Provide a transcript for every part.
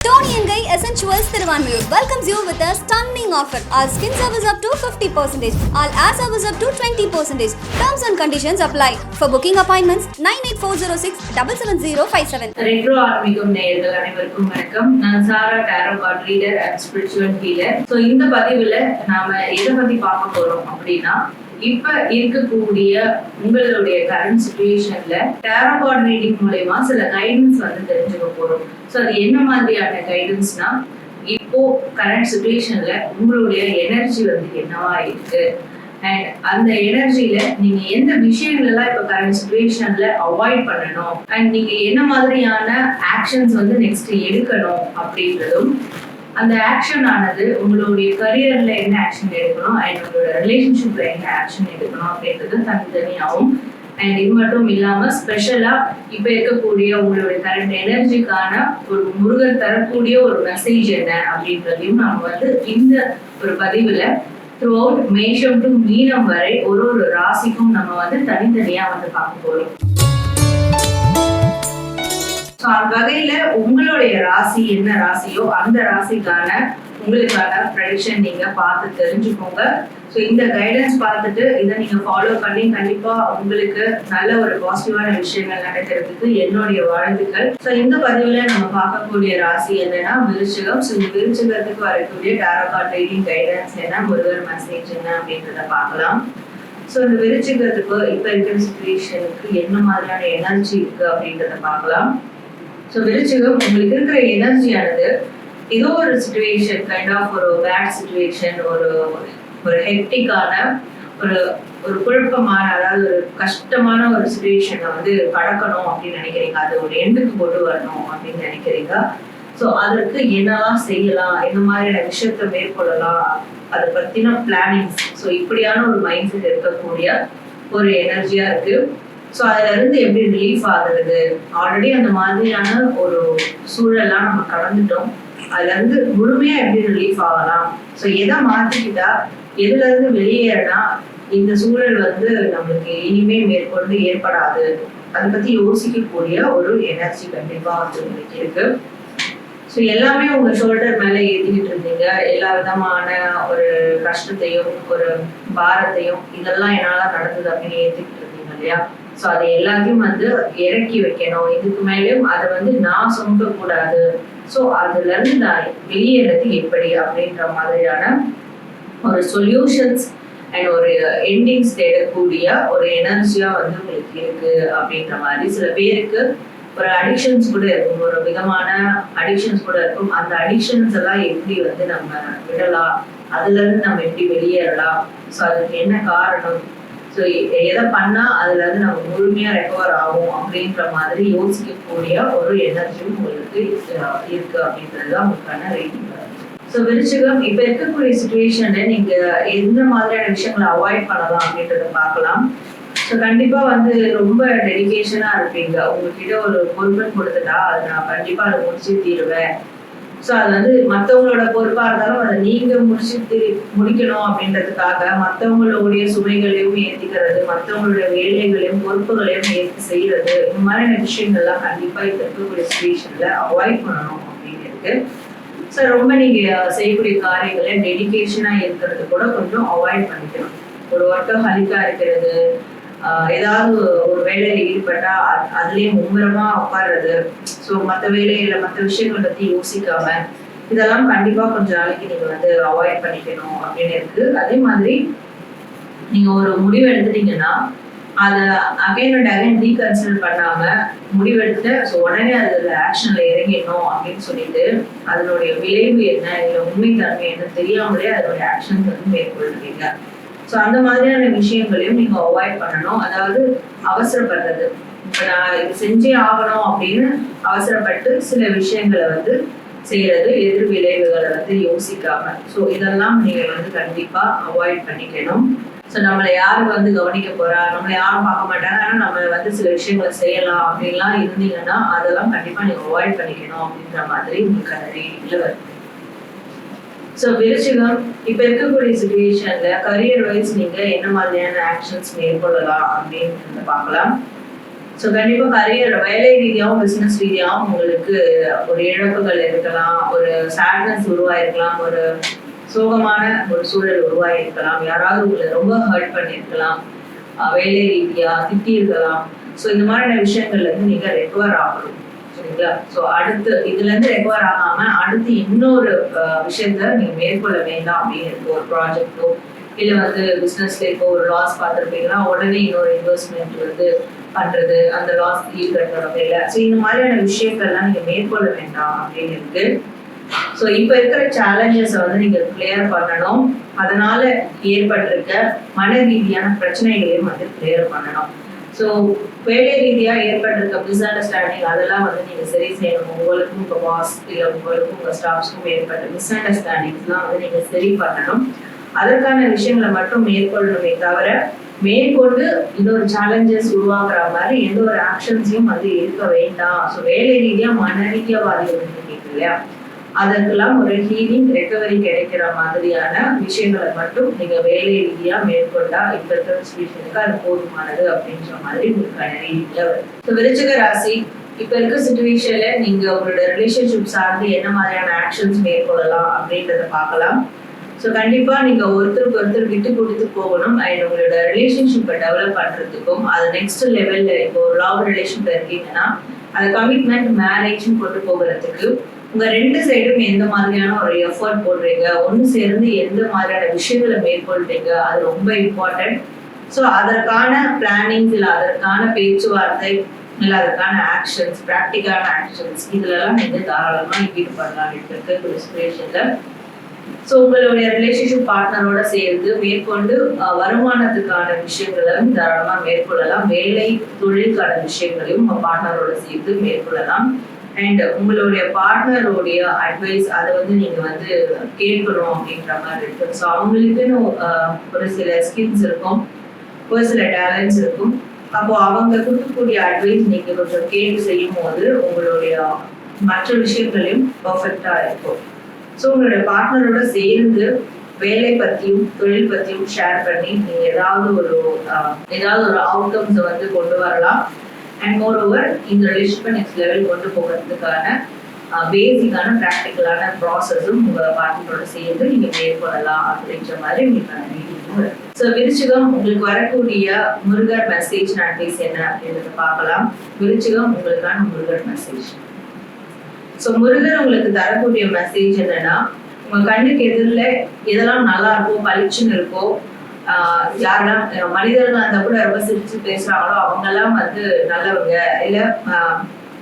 Tony and Guy Essentials Thiruvanmiyur welcomes you with a stunning offer. Our skin service up to 50%, all air service up to 20%. Terms and conditions apply. For booking appointments, 98406 77057. Retro ஆன்மீகம் நேயர்கள் அனைவருக்கும் வணக்கம் நான் Sara tarot card reader and spiritual healer so இந்த பதிவுல நாம எதை பத்தி பார்க்க போறோம் அப்படின்னா இப்ப இருக்கக்கூடிய உங்களுடைய கரண்ட் சுச்சுவேஷன்ல டேரா கார்ட் ரீடிங் மூலயமா சில கைடன்ஸ் வந்து தெரிஞ்சுக்க போறோம். ஸோ அது என்ன மாதிரியான கைடன்ஸ்னா இப்போ கரண்ட் சுச்சுவேஷன்ல உங்களுடைய எனர்ஜி வந்து என்னவா இருக்கு? அண்ட் அந்த எனர்ஜியில நீங்க எந்த விஷயங்கள்லாம் இப்ப கரண்ட் சுச்சுவேஷன்ல அவாய்ட் பண்ணணும்? அண்ட் நீங்க என்ன மாதிரியான ஆக்ஷன்ஸ் வந்து நெக்ஸ்ட் எடுக்கணும் அப்படின்றதும் அந்த ஆக்ஷன் ஆனது உங்களுடைய கரியர்ல என்ன ஆக்ஷன் எடுக்கணும்? அண்ட் உங்களோட ரிலேஷன்ஷிப்ல என்ன ஆக்ஷன் எடுக்கணும்? அப்படின்றது தனித்தனியாகவும் அண்ட் இது மட்டும் இல்லாம ஸ்பெஷலா இப்ப இருக்கக்கூடிய உங்களுடைய கரண்ட் எனர்ஜிக்கான ஒரு முருகர் தரக்கூடிய ஒரு மெசேஜ் என்ன? அப்படின்றதையும் நம்ம வந்து இந்த ஒரு பதிவுல த்ரூ அவுட் மேஷம் டு மீனம் வரை ஒரு ஒரு ராசிக்கும் நம்ம வந்து தனித்தனியா வந்து பார்க்க போறோம். வகையில உங்களுடைய ராசி என்ன ராசியோ அந்த ராசிக்கான உங்களுக்கான ப்ரெடிக்ஷன் நீங்க பார்த்து தெரிஞ்சுக்கோங்க. ஸோ இந்த கைடன்ஸ் பார்த்துட்டு இதை நீங்க ஃபாலோ பண்ணி கண்டிப்பா உங்களுக்கு நல்ல ஒரு பாசிட்டிவான விஷயங்கள் நடக்கிறதுக்கு என்னுடைய வாழ்த்துக்கள். ஸோ இந்த பதிவுல நம்ம பார்க்கக்கூடிய ராசி என்னன்னா விருச்சிகம். ஸோ இந்த விருச்சிகத்துக்கு வரக்கூடிய டேரோ ரீடிங் கைடன்ஸ் என்ன முருகர் மெசேஜ் என்ன அப்படின்றத பார்க்கலாம். ஸோ இந்த விருச்சிகத்துக்கு இப்போ இருக்கிற சுச்சுவேஷனுக்கு என்ன மாதிரியான எனர்ஜி இருக்கு அப்படின்றத பார்க்கலாம். ஸோ விருச்சிகம் உங்களுக்கு இருக்கிற எனர்ஜியானது ஏதோ ஒரு சுச்சுவேஷன் கைண்ட் ஆஃப் ஒரு பேட் சுச்சுவேஷன் ஒரு ஒரு ஹெக்டிக்கான ஒரு ஒரு குழப்பமான அதாவது ஒரு கஷ்டமான ஒரு சுச்சுவேஷனை வந்து கடக்கணும் அப்படின்னு நினைக்கிறீங்க. அது ஒரு எண்டுக்கு கொண்டு வரணும் அப்படின்னு நினைக்கிறீங்க. ஸோ அதற்கு என்னெல்லாம் செய்யலாம்? என்ன மாதிரியான விஷயத்தை மேற்கொள்ளலாம்? அதை பற்றின பிளானிங்ஸ் ஸோ இப்படியான ஒரு மைண்ட் செட் இருக்கக்கூடிய ஒரு எனர்ஜியாக இருக்குது ஸோ அதுல இருந்து எப்படி ரிலீஃப் ஆகுறது? ஆல்ரெடி அந்த மாதிரியான ஒரு சூழல்லாம் நம்ம கடந்துட்டோம். அதுல இருந்து முழுமையா எப்படி ரிலீஃப் ஆகலாம்? ஸோ எதை மாத்திக்கிட்டா எதுல இருந்து வெளியேறினா இந்த சூழல் வந்து நம்மளுக்கு இனிமே மேற்கொண்டு ஏற்படாது. அதை பத்தி யோசிக்கக்கூடிய ஒரு எனர்ஜி கண்டிப்பா வந்து உங்களுக்கு இருக்கு. ஸோ எல்லாமே உங்க ஷோல்டர் மேல ஏற்றிக்கிட்டு இருந்தீங்க எல்லா விதமான ஒரு கஷ்டத்தையும் ஒரு பாரத்தையும் இதெல்லாம் என்னால நடந்தது அப்படின்னு ஏற்றிக்கிட்டு இல்லையா? ஸோ அதை எல்லாத்தையும் வந்து இறக்கி வைக்கணும். இதுக்கு மேலேயும் அதை வந்து நான் சுமக்க கூடாது ஸோ அதுல இருந்து நான் வெளியேறது எப்படி அப்படின்ற மாதிரியான ஒரு சொல்யூஷன்ஸ் அண்ட் ஒரு எண்டிங்ஸ் தேடக்கூடிய ஒரு எனர்ஜியா வந்து உங்களுக்கு இருக்கு அப்படின்ற மாதிரி. சில பேருக்கு ஒரு அடிக்ஷன்ஸ் கூட இருக்கும். ஒரு விதமான அடிக்ஷன்ஸ் கூட இருக்கும். அந்த அடிக்ஷன்ஸ் எல்லாம் எப்படி வந்து நம்ம விடலாம்? அதுல இருந்து நம்ம எப்படி வெளியேறலாம்? ஸோ அதுக்கு என்ன காரணம்? ஸோ எதை பண்ணா அதுல வந்து நம்ம முழுமையா ரெக்கவர் ஆகும் அப்படின்ற மாதிரி யோசிக்கக்கூடிய ஒரு எனர்ஜியும் உங்களுக்கு இருக்கு அப்படின்றது தான் உங்களுக்கான ரேட்டிங் ஸோ விருச்சிகம் இப்ப இருக்கக்கூடிய சுச்சுவேஷன்ல நீங்க எந்த மாதிரியான விஷயங்களை அவாய்ட் பண்ணலாம் அப்படின்றத பார்க்கலாம். ஸோ கண்டிப்பா வந்து ரொம்ப டெடிகேஷனா இருப்பீங்க. உங்ககிட்ட ஒரு பொறுப்புன்னு கொடுத்துட்டா அது நான் கண்டிப்பா அதை முடிச்சு தீருவேன். ஸோ அது வந்து மற்றவங்களோட பொறுப்பாக இருந்தாலும் அதை நீங்கள் முடிச்சுட்டு முடிக்கணும் அப்படின்றதுக்காக மற்றவங்களுடைய சுமைகளையும் ஏற்றிக்கிறது மற்றவங்களுடைய வேலைகளையும் பொறுப்புகளையும் ஏற்றி செய்கிறது இந்த மாதிரியான விஷயங்கள்லாம் கண்டிப்பாக இப்போ இருக்கக்கூடிய சுச்சுவேஷனில் அவாய்ட் பண்ணணும் அப்படின்னு இருக்கு. ஸோ ரொம்ப நீங்கள் செய்யக்கூடிய காரியங்களை டெடிக்கேஷனாக இருக்கிறது கூட கொஞ்சம் அவாய்ட் பண்ணிக்கணும். ஒரு ஒர்க்கஹாலிக்காக இருக்கிறது ஏதாவது ஒரு வேலையில ஈடுபட்டா அதுலயே மும்முரமா உட்கார்றது. ஸோ மற்ற வேலையில மற்ற விஷயங்களை பத்தி யோசிக்காம இதெல்லாம் கண்டிப்பா கொஞ்ச நாளைக்கு நீங்க வந்து அவாய்ட் பண்ணிக்கணும் அப்படின்னு இருக்கு. அதே மாதிரி நீங்க ஒரு முடிவு எடுத்துட்டீங்கன்னா அதை அகைன் அண்ட் அகைன் ரீகன்சிடர் பண்ணாம முடிவெடுத்து ஸோ உடனே அதுல ஆக்ஷன்ல இறங்கிடணும் அப்படின்னு சொல்லிட்டு அதனுடைய விளைவு என்ன இல்ல உண்மைத்தன்மை என்ன தெரியாமலே அதனுடைய ஆக்ஷன்ஸ் வந்து மேற்கொள்றீங்க ஸோ அந்த மாதிரியான விஷயங்களையும் நீங்க அவாய்ட் பண்ணணும். அதாவது அவசரப்படுறது. இப்போ நான் இது செஞ்சே ஆகணும் அப்படின்னு அவசரப்பட்டு சில விஷயங்களை வந்து செய்யறது எதிர் விளைவுகளை வந்து யோசிக்காம. ஸோ இதெல்லாம் நீங்க வந்து கண்டிப்பா அவாய்ட் பண்ணிக்கணும். ஸோ நம்மளை யாரு வந்து கவனிக்க போறா? நம்மளை யாரும் பார்க்க மாட்டாங்க. ஆனால் நம்ம வந்து சில விஷயங்களை செய்யலாம் அப்படின்லாம் இருந்தீங்கன்னா அதெல்லாம் கண்டிப்பா நீங்க அவாய்ட் பண்ணிக்கணும் அப்படின்ற மாதிரி உங்களுக்கு அந்த ரீடிங்ல வருது. ஸோ விருச்சிகம் இப்போ இருக்கக்கூடிய சுச்சுவேஷன்ல கரியர் வைஸ் நீங்க என்ன மாதிரியான ஆக்ஷன்ஸ் மேற்கொள்ளலாம் அப்படின்னு பார்க்கலாம். ஸோ கண்டிப்பாக கரியர் வேலை ரீதியாகவும் பிஸ்னஸ் ரீதியாகவும் உங்களுக்கு ஒரு இழப்புகள் இருக்கலாம் ஒரு சேட்னஸ் உருவாயிருக்கலாம் ஒரு சோகமான ஒரு சூழல் உருவாயிருக்கலாம். யாராவது உங்களை ரொம்ப ஹர்ட் பண்ணியிருக்கலாம். வேலை ரீதியாக திட்டியிருக்கலாம். ஸோ இந்த மாதிரியான விஷயங்கள்ல இருந்து நீங்க ரெக்கவர் ஆகணும். சரிங்களா? ஸோ அடுத்து இதுல இருந்து ரெக்கவர் ஆகாம அடுத்து இன்னொரு விஷயத்த நீங்க மேற்கொள்ள வேண்டாம் அப்படின்னு இருக்கு. ஒரு ப்ராஜெக்டோ இல்ல வந்து பிசினஸ்ல இப்போ ஒரு லாஸ் பார்த்துருப்பீங்கன்னா உடனே இன்னொரு இன்வெஸ்ட்மெண்ட் வந்து பண்றது அந்த லாஸ் ஈடு கட்டுற வகையில ஸோ இந்த மாதிரியான விஷயங்கள்லாம் நீங்க மேற்கொள்ள வேண்டாம் அப்படின்னு இருக்கு. ஸோ இப்போ இருக்கிற சேலஞ்சஸை வந்து நீங்க கிளியர் பண்ணணும். அதனால ஏற்பட்டிருக்க மன ரீதியான பிரச்சனைகளையும் வந்து கிளியர் பண்ணணும். ஸோ வேலை ரீதியாக ஏற்பட்டிருக்க மிஸ் அண்டர்ஸ்டாண்டிங் அதெல்லாம் வந்து நீங்க சரி செய்யணும். உங்களுக்கும் உங்க பாஸ் இல்லை உங்களுக்கும் உங்க ஸ்டாஃப்ஸ்க்கும் ஏற்பட்ட மிஸ் அண்டர்ஸ்டாண்டிங்ஸ்லாம் வந்து நீங்க சரி பண்ணணும். அதற்கான விஷயங்களை மட்டும் மேற்கொள்ளணுமே தவிர மேற்கொண்டு இன்னொரு சேலஞ்சஸ் உருவாக்குற மாதிரி எந்த ஒரு ஆக்ஷன்ஸையும் வந்து இருக்க வேண்டாம். ஸோ வேலை ரீதியா மன ரீதியா பாதிக்கப்பட்டு இல்லையா? அதற்கெல்லாம் ஒரு ஹீலிங் ரெக்கவரி கிடைக்கிற மாதிரியான விஷயங்களை மட்டும் நீங்க வேலை ரீதியா மேற்கொண்டா இப்ப இருக்கிற சுச்சுவேஷனுக்கு அது போதுமானது அப்படின்ற மாதிரி உங்களுக்கான ரீதியா வருது விருச்சக ராசி இப்ப இருக்க சுச்சுவேஷன்ல நீங்க உங்களோட ரிலேஷன்ஷிப் சார்ந்து என்ன மாதிரியான ஆக்ஷன்ஸ் மேற்கொள்ளலாம் அப்படின்றத பார்க்கலாம். ஸோ கண்டிப்பா நீங்க ஒருத்தருக்கு ஒருத்தர் விட்டு கொடுத்து போகணும். அண்ட் உங்களோட ரிலேஷன்ஷிப்பை டெவலப் பண்றதுக்கும் அது நெக்ஸ்ட் லெவல்ல இப்போ ஒரு லவ் ரிலேஷன்ல இருக்கீங்கன்னா அது கமிட்மெண்ட் மேரேஜும் கொண்டு போகிறதுக்கு உங்க ரெண்டு சைடும் எந்த மாதிரியான ஒரு எஃபர்ட் போடுறீங்க? ஒன்று சேர்ந்து எந்த மாதிரியான விஷயங்களை மேற்கொள்றீங்க? அது ரொம்ப இம்பார்ட்டன்ட் ஸோ அதற்கான பிளானிங் இல்லை அதற்கான பேச்சுவார்த்தை இல்லை அதற்கான ஆக்ஷன்ஸ் ப்ராக்டிக்கலான ஆக்ஷன்ஸ் இதுலலாம் நீங்கள் தாராளமாக ஈடுபடலாம் இப்ப இருக்க ஒரு ஸோ உங்களுடைய ரிலேஷன்ஷிப் பார்ட்னரோட சேர்ந்து மேற்கொண்டு வருமானத்துக்கான விஷயங்களையும் தாராளமாக மேற்கொள்ளலாம். வேலை தொழிலுக்கான விஷயங்களையும் உங்கள் பார்ட்னரோட சேர்ந்து மேற்கொள்ளலாம். அண்ட் உங்களுடைய பார்ட்னருடைய அட்வைஸ் அதை வந்து நீங்க வந்து கேட்கணும் அப்படின்ற மாதிரி இருக்கும். ஸோ அவங்களுக்குன்னு ஒரு சில ஸ்கில்ஸ் இருக்கும். ஒரு சில டேலண்ட்ஸ் இருக்கும். அப்போ அவங்க கொடுக்கக்கூடிய அட்வைஸ் நீங்க கொஞ்சம் கேட்டு செய்யும் போது உங்களுடைய மற்ற விஷயங்களையும் பர்ஃபெக்டா இருக்கும். ஸோ உங்களுடைய பார்ட்னரோட சேர்ந்து வேலை பத்தியும் தொழில் பத்தியும் ஷேர் பண்ணி நீங்க ஏதாவது ஒரு ஏதாவது ஒரு அவுட்கம்ஸ் வந்து கொண்டு வரலாம். அண்ட் மோர் ஓவர் இந்த ரிலேஷன்ஷிப்பை நெக்ஸ்ட் லெவல் கொண்டு போகிறதுக்கான பேசிக்கான ப்ராக்டிக்கலான ப்ராசஸும் உங்கள் பார்ட்னரோட சேர்ந்து நீங்கள் மேற்கொள்ளலாம் அப்படின்ற மாதிரி உங்களுக்கான மீட்டிங்கும் ஸோ விருச்சிகம் உங்களுக்கு வரக்கூடிய முருகர் மெசேஜ் அட்வைஸ் என்ன அப்படின்றத பார்க்கலாம். விருச்சிகம் உங்களுக்கான முருகர் மெசேஜ் ஸோ முருகர் உங்களுக்கு தரக்கூடிய மெசேஜ் என்னன்னா உங்க கண்ணுக்கு எதிரில் எதெல்லாம் நல்லா இருக்கோ பளிச்சுன்னு இருக்கோ யாரெல்லாம் அஹ் மனிதர்கள் அந்த கூட ரொம்ப சிரிச்சு பேசுறாங்களோ அவங்கெல்லாம் வந்து நல்லவங்க. இல்ல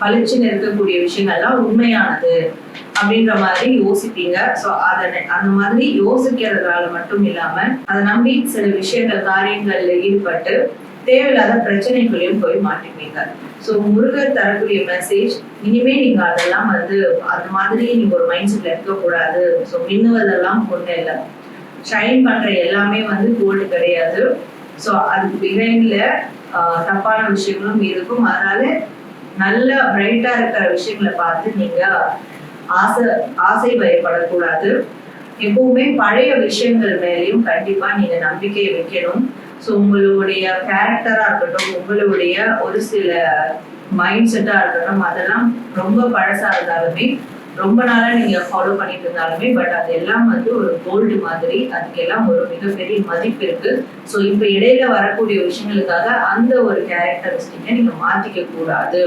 பளிச்சுன்னு இருக்கக்கூடிய விஷயங்கள்லாம் உண்மையானது அப்படின்ற மாதிரி யோசிப்பீங்க. ஸோ அதை அந்த மாதிரி யோசிக்கிறதுனால மட்டும் இல்லாம அதை நம்பி சில விஷயங்கள் காரியங்கள்ல ஈடுபட்டு தேவையில்லாத பிரச்சனைகளையும் போய் மாட்டிப்பீங்க. ஸோ முருகர் தரக்கூடிய மெசேஜ் இனிமே நீங்க அதெல்லாம் வந்து அந்த மாதிரி நீங்க ஒரு மைண்ட் செட்ல இருக்கக்கூடாது. ஸோ மின்னுவதெல்லாம் ஒண்ணு இல்லை. ஷைன் பண்ற எல்லாமே வந்து கோல்டு கிடையாது. ஸோ அதுக்கு பிகைண்ட்ல தப்பான விஷயங்களும் இருக்கும். அதனால நல்ல பிரைட்டா இருக்கிற விஷயங்களை பார்த்து நீங்க ஆசை ஆசை பயப்படக்கூடாது. எப்பவுமே பழைய விஷயங்கள் மேலேயும் கண்டிப்பா நீங்க நம்பிக்கையை வைக்கணும். ஸோ உங்களுடைய கேரக்டரா இருக்கட்டும் உங்களுடைய ஒரு சில மைண்ட் செட்டா இருக்கட்டும் அதெல்லாம் ரொம்ப பழசா இருந்தாலுமே ரொம்ப நாளா நீங்க ஃபாலோ பண்ணிட்டு இருந்தாலுமே பட் அது எல்லாம் வந்து ஒரு கோல்டு மாதிரி அதுக்கு எல்லாம் ஒரு மிகப்பெரிய மதிப்பு இருக்கு. ஸோ இப்ப இடையில வரக்கூடிய விஷயங்களுக்காக அந்த ஒரு கேரக்டரிஸ்டிக்கை நீங்க மாத்திக்க கூடாது.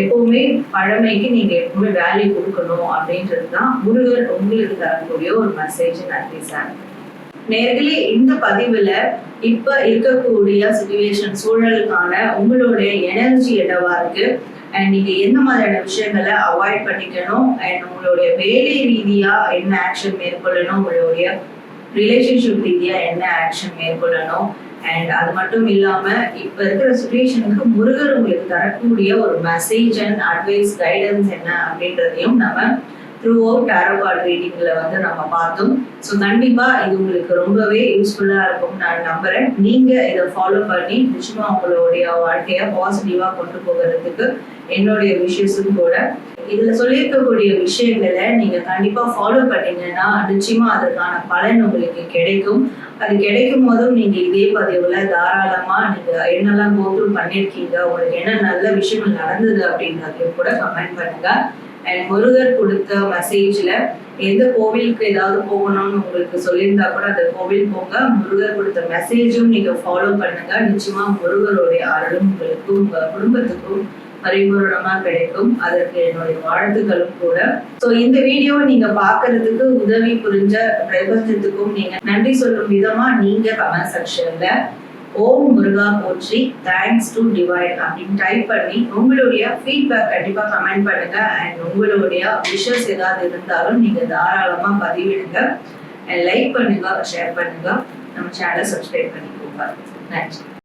எப்பவுமே பழமைக்கு நீங்க எப்பவுமே வேல்யூ கொடுக்கணும் அப்படின்றது தான் முருகர் உங்களுக்கு தரக்கூடிய ஒரு மெசேஜ் அட்வைஸாக நேர்களே இந்த பதிவுல இப்ப இருக்கக்கூடிய சுச்சுவேஷன் சூழலுக்கான உங்களுடைய எனர்ஜி என்னவா இருக்கு? அண்ட் நீங்க எந்த மாதிரியான விஷயங்களை அவாய்ட் பண்ணிக்கணும்? அண்ட் உங்களுடைய வேலை ரீதியா என்ன ஆக்ஷன் மேற்கொள்ளணும்? உங்களுடைய ரிலேஷன்ஷிப் ரீதியா என்ன ஆக்ஷன் மேற்கொள்ளணும்? அண்ட் அது மட்டும் இல்லாம இப்ப இருக்கிற சுச்சுவேஷனுக்கு முருகர் உங்களுக்கு தரக்கூடிய ஒரு மெசேஜ் அண்ட் அட்வைஸ் கைடன்ஸ் என்ன அப்படின்றதையும் நம்ம த்ரூ அவுட் டேரோ ரீடிங்ல வந்து நம்ம பார்த்தோம். ஸோ கண்டிப்பா இது உங்களுக்கு ரொம்பவே யூஸ்ஃபுல்லா இருக்கும். நான் நம்புறேன். நீங்க இதை ஃபாலோ பண்ணி நிச்சயமா உங்களுடைய வாழ்க்கைய பாசிட்டிவா கொண்டு போகிறதுக்கு என்னுடைய விஷயஸும் கூட. இதுல சொல்லியிருக்கக்கூடிய விஷயங்களை நீங்க கண்டிப்பா ஃபாலோ பண்ணீங்கன்னா நிச்சயமா அதற்கான பலன் உங்களுக்கு கிடைக்கும். அது கிடைக்கும் போதும் நீங்க இதே பதிவுல தாராளமா நீங்க என்னெல்லாம் கோத்ரூ பண்ணிருக்கீங்க உங்களுக்கு என்ன நல்ல விஷயங்கள் நடந்தது அப்படின்றதையும் கூட கமெண்ட் பண்ணுங்க. அண்ட் முருகர் கொடுத்த மெசேஜ்ல எந்த கோவிலுக்கு ஏதாவது போகணும்னு உங்களுக்கு சொல்லியிருந்தா கூட அந்த கோவில் போங்க. முருகர் கொடுத்த மெசேஜும் நீங்க ஃபாலோ பண்ணுங்க. நிச்சயமா முருகருடைய அருளும் உங்களுக்கும் உங்க குடும்பத்துக்கும் பரிபூரணமா கிடைக்கும். அதற்கு என்னுடைய வாழ்த்துக்களும் கூட. சோ இந்த வீடியோ நீங்க பாக்குறதுக்கு உதவி புரிஞ்ச பிரபஞ்சத்துக்கும் நீங்க நன்றி சொல்லும் விதமா நீங்க கமெண்ட் செக்ஷன்ல ஓம் முருகா போற்றி. தேங்க்ஸ் டு டிவைன் அப்படின்னு டைப் பண்ணி உங்களுடைய ஃபீட்பேக் கண்டிப்பா கமெண்ட் பண்ணுங்க. அண்ட் உங்களுடைய விஷஸ் ஏதாவது இருந்தாலும் நீங்க தாராளமா பதிவிடுங்க. அண்ட் லைக் பண்ணுங்க ஷேர் பண்ணுங்க. நம்ம சேனலை சப்ஸ்கிரைப் பண்ணிக்கோங்க. நன்றி.